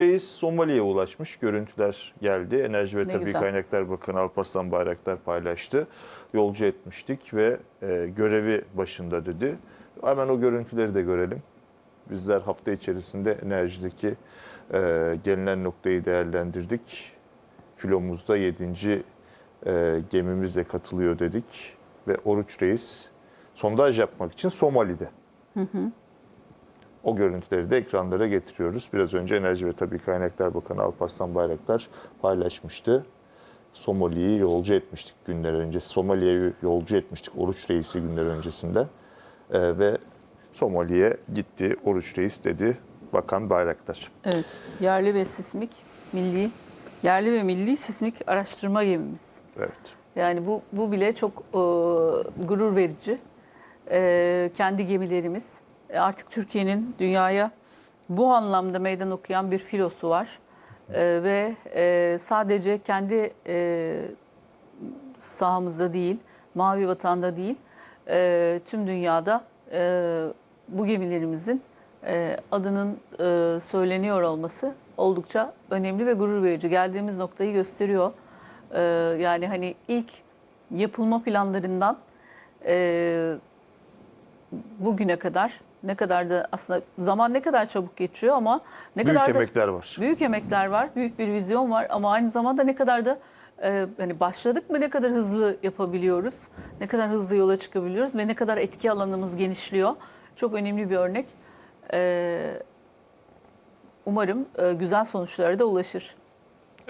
Reis Somali'ye ulaşmış. Görüntüler geldi. Enerji ve Ne Tabii güzel. Kaynaklar Bakanı Alparslan Bayraktar paylaştı. Yolcu etmiştik ve e, görevi başında dedi. Hemen o görüntüleri de görelim. Bizler hafta içerisinde enerjideki e, gelinen noktayı değerlendirdik. Filomuzda 7. E, gemimizle katılıyor dedik. Ve Oruç Reis sondaj yapmak için Somali'de. O görüntüleri de ekranlara getiriyoruz. Biraz önce Enerji ve Tabii Kaynaklar Bakanı Alparslan Bayraktar paylaşmıştı. Somali'yi yolcu etmiştik günler önce. Somali'ye yolcu etmiştik Oruç Reis'i günler öncesinde. Ee, ve Somali'ye gitti Oruç Reis dedi Bakan Bayraktar. Evet. Yerli ve sismik milli yerli ve milli sismik araştırma gemimiz. Evet. Yani bu bu bile çok e, gurur verici. E, kendi gemilerimiz artık Türkiye'nin dünyaya bu anlamda meydan okuyan bir filosu var. E, ve e, sadece kendi e, sahamızda değil, Mavi Vatan'da değil, e, tüm dünyada e, bu gemilerimizin e, adının e, söyleniyor olması oldukça önemli ve gurur verici. Geldiğimiz noktayı gösteriyor. E, yani hani ilk yapılma planlarından e, bugüne kadar ne kadar da aslında zaman ne kadar çabuk geçiyor ama ne Büyük kadar da emekler var. Büyük emekler var, büyük bir vizyon var ama aynı zamanda ne kadar da e, hani başladık mı ne kadar hızlı yapabiliyoruz, ne kadar hızlı yola çıkabiliyoruz ve ne kadar etki alanımız genişliyor. Çok önemli bir örnek. E, umarım e, güzel sonuçlara da ulaşır.